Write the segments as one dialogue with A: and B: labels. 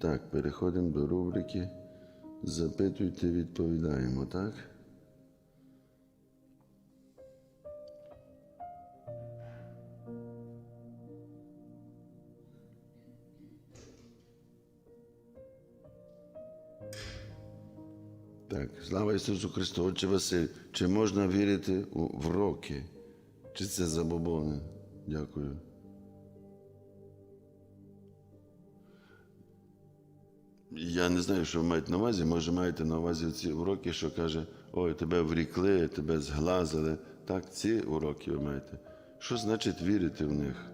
A: Так, переходимо до рубрики. Запитуйте, відповідаємо, так? Так, слава Ісусу Христу, Отче Василь, чи можна вірити в роки? Чи це забобони? Дякую. Я не знаю, що ви маєте на увазі. Може, маєте на увазі ці уроки, що каже, ой, тебе врікли, тебе зглазили. Так, ці уроки ви маєте. Що значить вірити в них?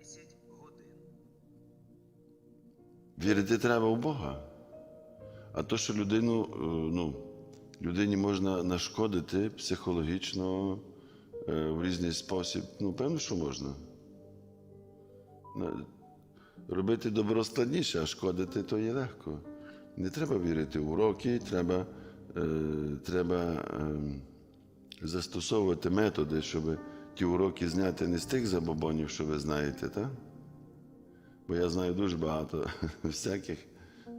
B: 10 годин.
A: Вірити треба в Бога. А то, що людину, е, ну, людині можна нашкодити психологічно е, в різний спосіб, ну, певно, що можна. Робити добро складніше, а шкодити то є легко. Не треба вірити в уроки, треба, е, треба е, застосовувати методи, щоб ті уроки зняти не з тих забобонів, що ви знаєте, так? Бо я знаю дуже багато всяких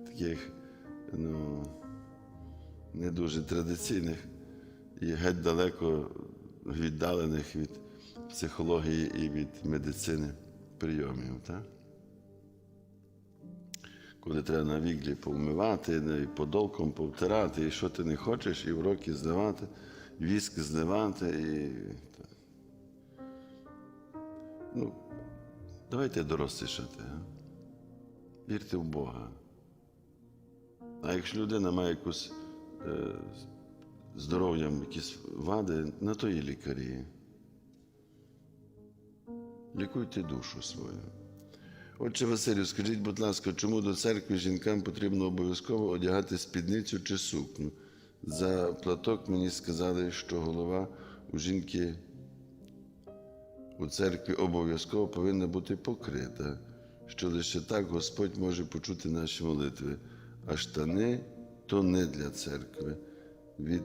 A: таких, ну, не дуже традиційних і геть далеко віддалених від психології і від медицини прийомів. Так? Коли треба на віглі повмивати, подолком повтирати, і що ти не хочеш, і уроки здавати, віск зливати. І... Ну, давайте дорослішати. Вірте в Бога. А якщо людина має якусь е, здоров'ям якісь вади, на то є лікарі. Лікуйте душу свою. Отче Василю, скажіть, будь ласка, чому до церкви жінкам потрібно обов'язково одягати спідницю чи сукню? За платок мені сказали, що голова у жінки у церкві обов'язково повинна бути покрита, що лише так Господь може почути наші молитви, а штани то не для церкви. Від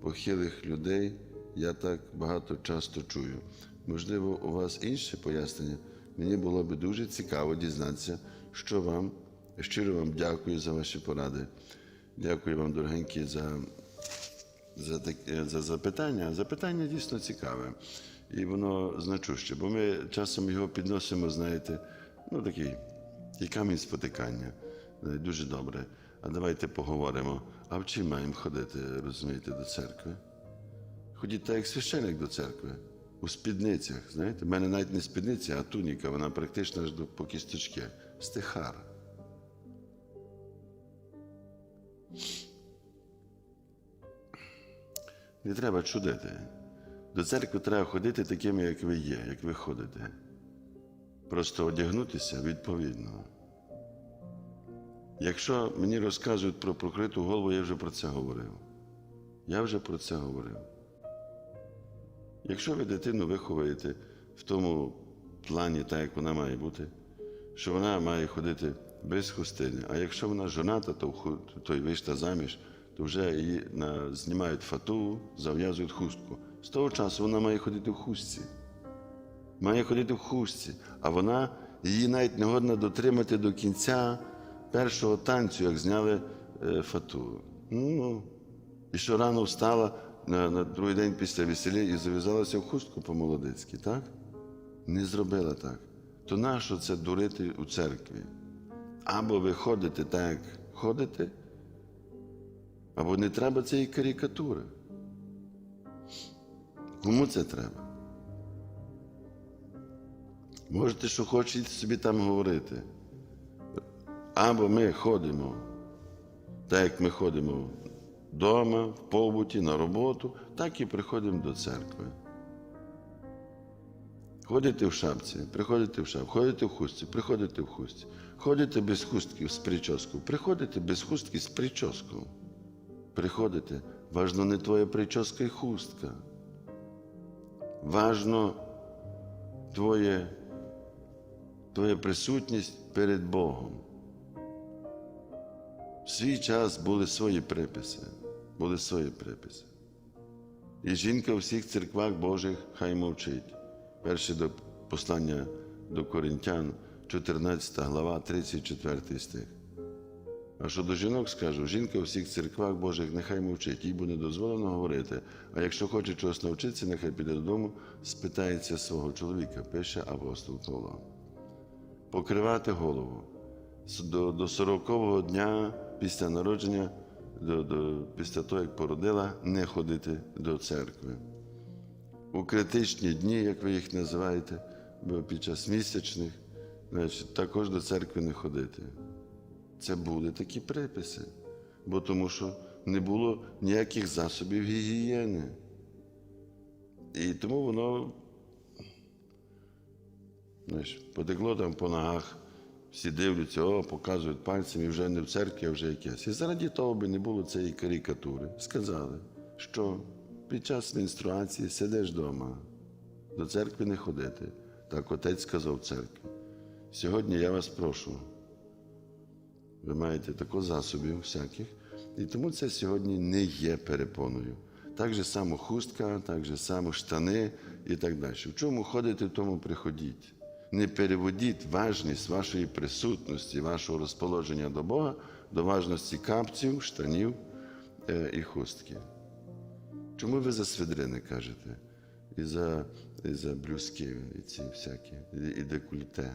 A: похилих людей я так багато часто чую. Можливо, у вас інше пояснення? Мені було би дуже цікаво дізнатися, що вам. Щиро вам дякую за ваші поради. Дякую вам, дорогенькі, за за, таке- за запитання. Запитання дійсно цікаве. І воно значуще, бо ми часом його підносимо, знаєте, ну такий, такий камінь спотикання. Е, Дуже добре. А давайте поговоримо. А в чим маємо ходити, розумієте, до церкви? Ходіть так, як священик до церкви. У спідницях. Знаєте, в мене навіть не спідниця, а туніка, вона практично аж до по кісточки. Стихар. Не треба чудити. До церкви треба ходити такими, як ви є, як ви ходите. Просто одягнутися відповідно. Якщо мені розказують про прокриту голову, я вже про це говорив. Я вже про це говорив. Якщо ви дитину виховуєте в тому плані, так як вона має бути, що вона має ходити без хустини, а якщо вона жоната, то, то й вийшла заміж, то вже її на, знімають фату, зав'язують хустку. З того часу вона має ходити в хустці. Має ходити в хустці, а вона її навіть не годна дотримати до кінця першого танцю, як зняли е, фату. Ну, і що рано встала на, на другий день після весілля і зав'язалася в хустку по-молодецьки, так? Не зробила так. То нащо це дурити у церкві? Або ви ходите так, як ходите, або не треба цієї карикатури. Кому це треба? Можете, що хочете собі там говорити. Або ми ходимо, так як ми ходимо вдома, в побуті, на роботу, так і приходимо до церкви. Ходите в шапці, приходите в шапці, ходите в хустці, приходите в хустці. Ходите без хустки з прическою, приходите без хустки з прическою. Приходите, важно не твоя прическа і хустка. Важно твоє, твоя присутність перед Богом. В свій час були свої приписи, були свої приписи. І жінка у всіх церквах Божих хай мовчить. Перше до послання до Коринтян, 14 глава, 34 стих. А що до жінок скажу, жінка у всіх церквах Божих нехай мовчить, їй буде дозволено говорити. А якщо хоче чогось навчитися, нехай піде додому, спитається свого чоловіка, пише апостол Павло. Покривати голову. До, до 40-го дня після народження, до, до, після того, як породила, не ходити до церкви. У критичні дні, як ви їх називаєте, бо під час місячних, значить, також до церкви не ходити. Це були такі приписи, бо тому що не було ніяких засобів гігієни. І тому воно знаєш, потекло там по ногах, всі дивляться, о, показують пальцем, і вже не в церкві, а вже якесь. І заради того би не було цієї карикатури. Сказали, що під час менструації сидиш вдома, до церкви не ходити. Так отець сказав церкві. Сьогодні я вас прошу. Ви маєте тако засобів всяких, і тому це сьогодні не є перепоною. Так же само хустка, так же само штани і так далі. В чому ходите, в тому приходіть. Не переводіть важність вашої присутності, вашого розположення до Бога, до важності капців, штанів е, і хустки. Чому ви за свідрини кажете? І за, і за блюзки, і ці всякі, і, декольте.